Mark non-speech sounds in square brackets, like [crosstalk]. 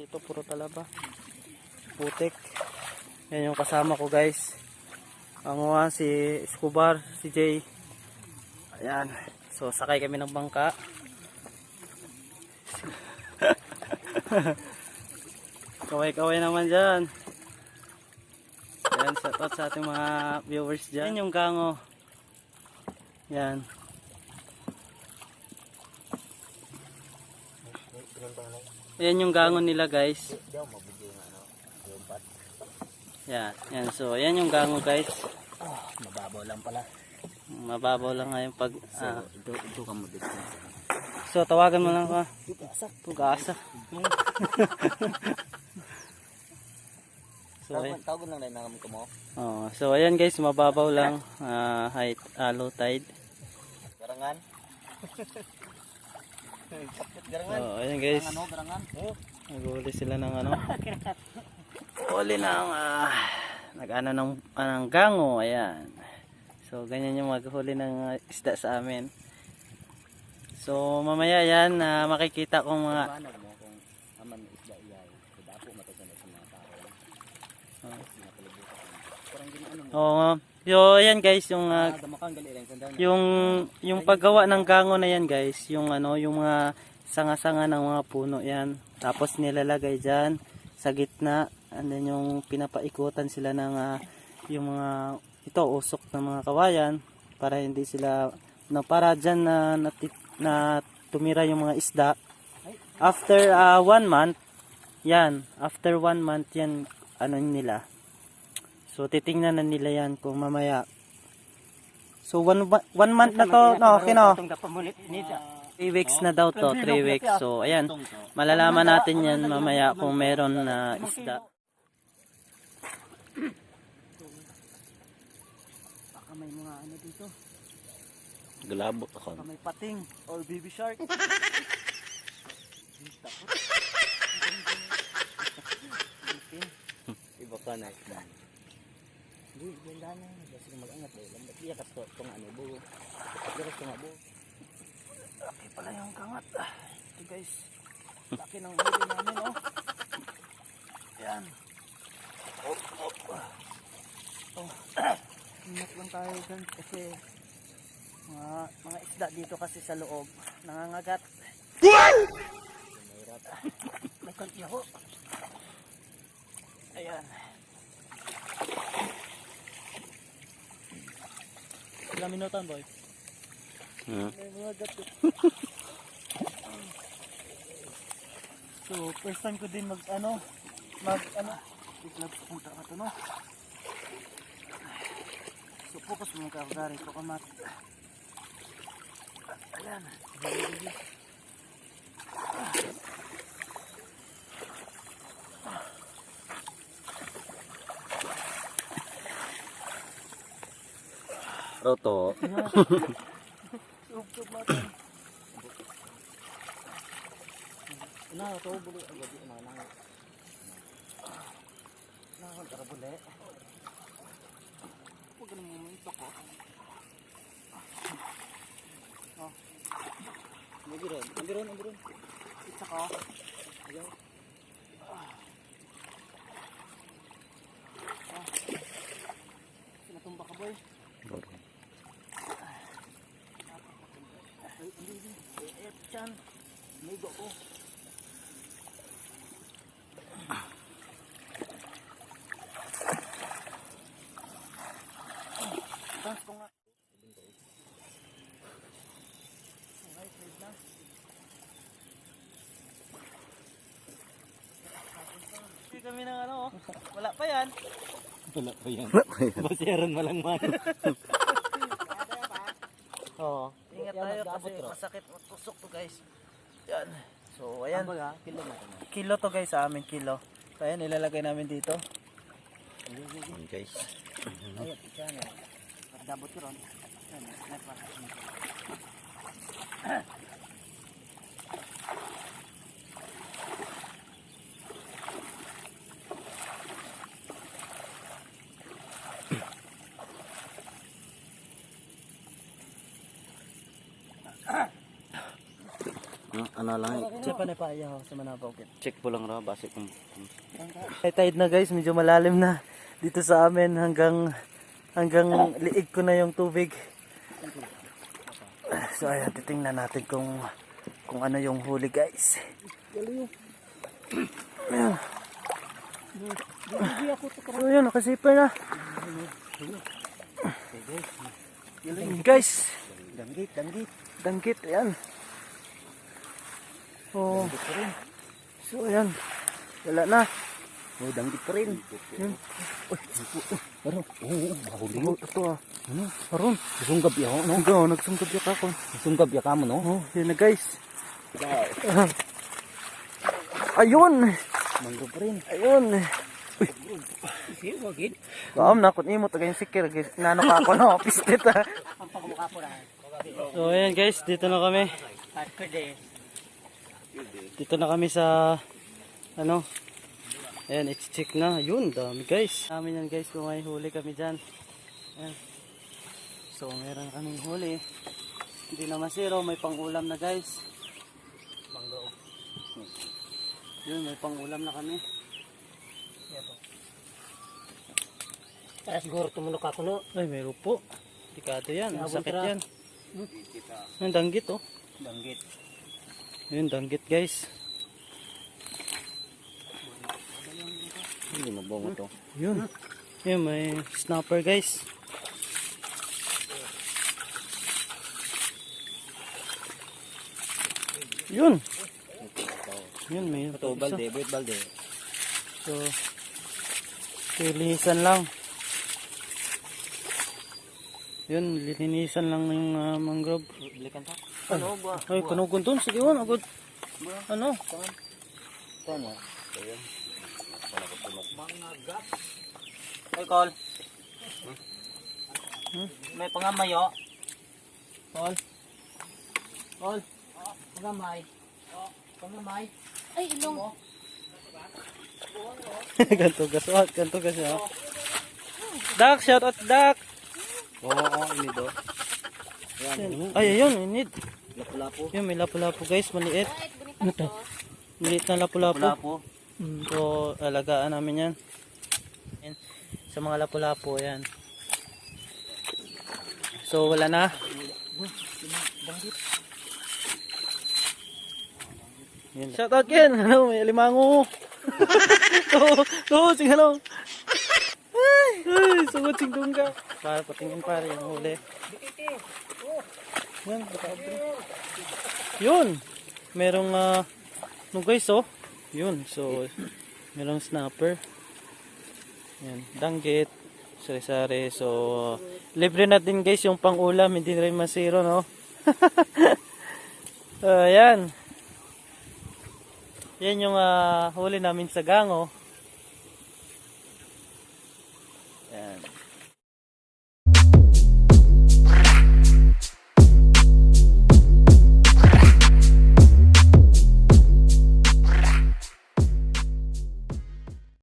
Ito puro talaba. Putik. Yan yung kasama ko guys. Ang mga si Escobar, si Jay. Ayan. So sakay kami ng bangka. [laughs] Kaway-kaway naman dyan. Ayan, shout out sa ating mga viewers dyan. Yan yung gango. Yan. Ayan yung gangon nila guys. Yan, yan. So, ayan yung gango guys. Mababaw lang pala. Mababaw lang nga yung pag... ah. Ito, ito ka mo dito. So, tawagan mo lang ka. Asa. Pag-asa. [laughs] so, ayan. Tawag, tawag lang na ko mo. Oh, so, ayan guys, mababaw lang. ah, height, ah, low tide. Garangan. So, ayan guys. Garangan? Oh. Naghuli sila ng ano. [laughs] Huli ng ah, nag-ano ng, ah, ng gango. Ayan. So, ganyan yung maghuli ng ah, isda sa amin. So, mamaya yan, na makikita kong mga... Tao. Oh. Yo, ayan guys, yung. Sandaan. yung yung paggawa ng gango na yan guys, yung ano, yung mga sanga-sanga ng mga puno yan. Tapos nilalagay diyan sa gitna and then yung pinapaikutan sila ng ah, yung mga ito usok ng mga kawayan para hindi sila no para diyan na na, na tumira yung mga isda. After ah, one month, yan, after one month yan ano nila. So titingnan na nila yan kung mamaya So one, one month na to, no, kino? Itong dapamunit nida. 3 weeks na daw to, 3 weeks. So ayan, malalaman natin yan mamaya kung meron na isda. Baka may mga ano dito, Galabot ako. baka may pating or baby shark. Iba ka na. Hindi, ganda na. Basta mag-angat eh. Lambat diya ka to. Itong ano, buo. Diya ka nga buo. Laki pala yung kangat. Ah, Ito guys, laki ng huli namin oh. Yan. Op, op. Oh. Ingat lang tayo dyan kasi mga, mga isda dito kasi sa loob. Nangangagat. Mahirap. May kontiho. Ayan. Ilang minutan boy? Hmm. May mga gato. [laughs] so, first time ko din mag ano, mag ano, biglang pupunta ka to no. So, focus mo ka dari ko kamat. Ayan. Roto. Natin. Ina, ito buli agad mga nang. Nakakon tara buli. Ka naman ito ko. Oh, Nagiron. Nagiron, nagiron. isa ko. Ayaw. Sinatumba ka boy. Ay, hindi, hindi. Eh, eh, tiyan. Migo ko. Dance ko nga. Okay, save na. Hindi kami ng ano, oh. wala pa yan. Wala pa yan. Basiran mo lang man. Oo. Ingat Yan, tayo kasi masakit matusok to guys. Yan. So ayan. Ayan. Kilo na. Kilo to guys sa amin kilo. So ayan ilalagay namin dito. Ayan guys. Ayun, yan. Dabot ko ron. Yan, sniper. Ano lang. Siya pa na paayaw sa manabaw. Check po lang ra base kung High tide na guys, medyo malalim na dito sa amin hanggang hanggang liig ko na yung tubig. So ayan, titingnan natin kung kung ano yung huli guys. So yun, nakasiper na. Guys, danggit, danggit. danggit, Oh, so ayan, wala na. Oh, danggit pa rin. Yun. Pero, oo, bahuli Oh, ito ah. Ano? Aron, Sunggab ya no? Hanggang nagsunggab yak ako. Sunggab ya kamo no? Oh, yun na guys. [laughs] Ayun! Manggo pa rin. Ayun! Wagid. Kaam na, kung imo tagay sikir, guys. Nano ka ako na, pistit ah. So ayan guys, dito na kami. Dito na kami sa, ano, ayan, i-check na. Yun, dami guys. Dami yan guys, kung may huli kami dyan. Ayan. So meron kaming huli. Hindi na masiro, may pangulam na guys. Yun, may pangulam na kami. Kaya siguro tumunok ako no. Ay, meron po. Tikado yan. Abot Sakit ra. yan. Yung danggit oh. Danggit. Yun, danggit guys. Hindi mabongo to. Yun. Yun, may snapper guys. Yun. Yun, may Ito, balde, buwit balde. So, lilinisan lang. Yun, lilinisan lang ng uh, mangrove. Balikan ta. Ano ba? Ay, kanugon dun. Sige, wan. Agad. Ano? No. Ayan. Wala ko tunok. Mga gat. Hey, Col. Hmm? May pangamayo. Col. Col. Pangamay. Pangamay. Ay, ilong. [laughs] ganto gaswat, ganto gasya. Dak, shout out Dak. Oo, oo, ini do. Ay, ayun, inid. Lapu-lapu. Yun, may lapu-lapo guys, maliit. Ay, bonito. Maliit na lapu-lapu. Lapu-lapu. Mm, So, alagaan namin yan. yan. Sa mga lapu-lapu, yan. So, wala na. Yan. Shout out Ken! Ano, may alimango. Oo, oo, sige hello. Ay, sugod sing ka. Para patingin pare yung huli. Yan, Yun. Merong uh, no guys oh. Yun. So merong snapper. Yan, danggit, sari-sari. So uh, libre na din guys yung pang-ulam, hindi rin masiro no. [laughs] uh, yan. Yan yung uh, huli namin sa gango. Oh. Yan.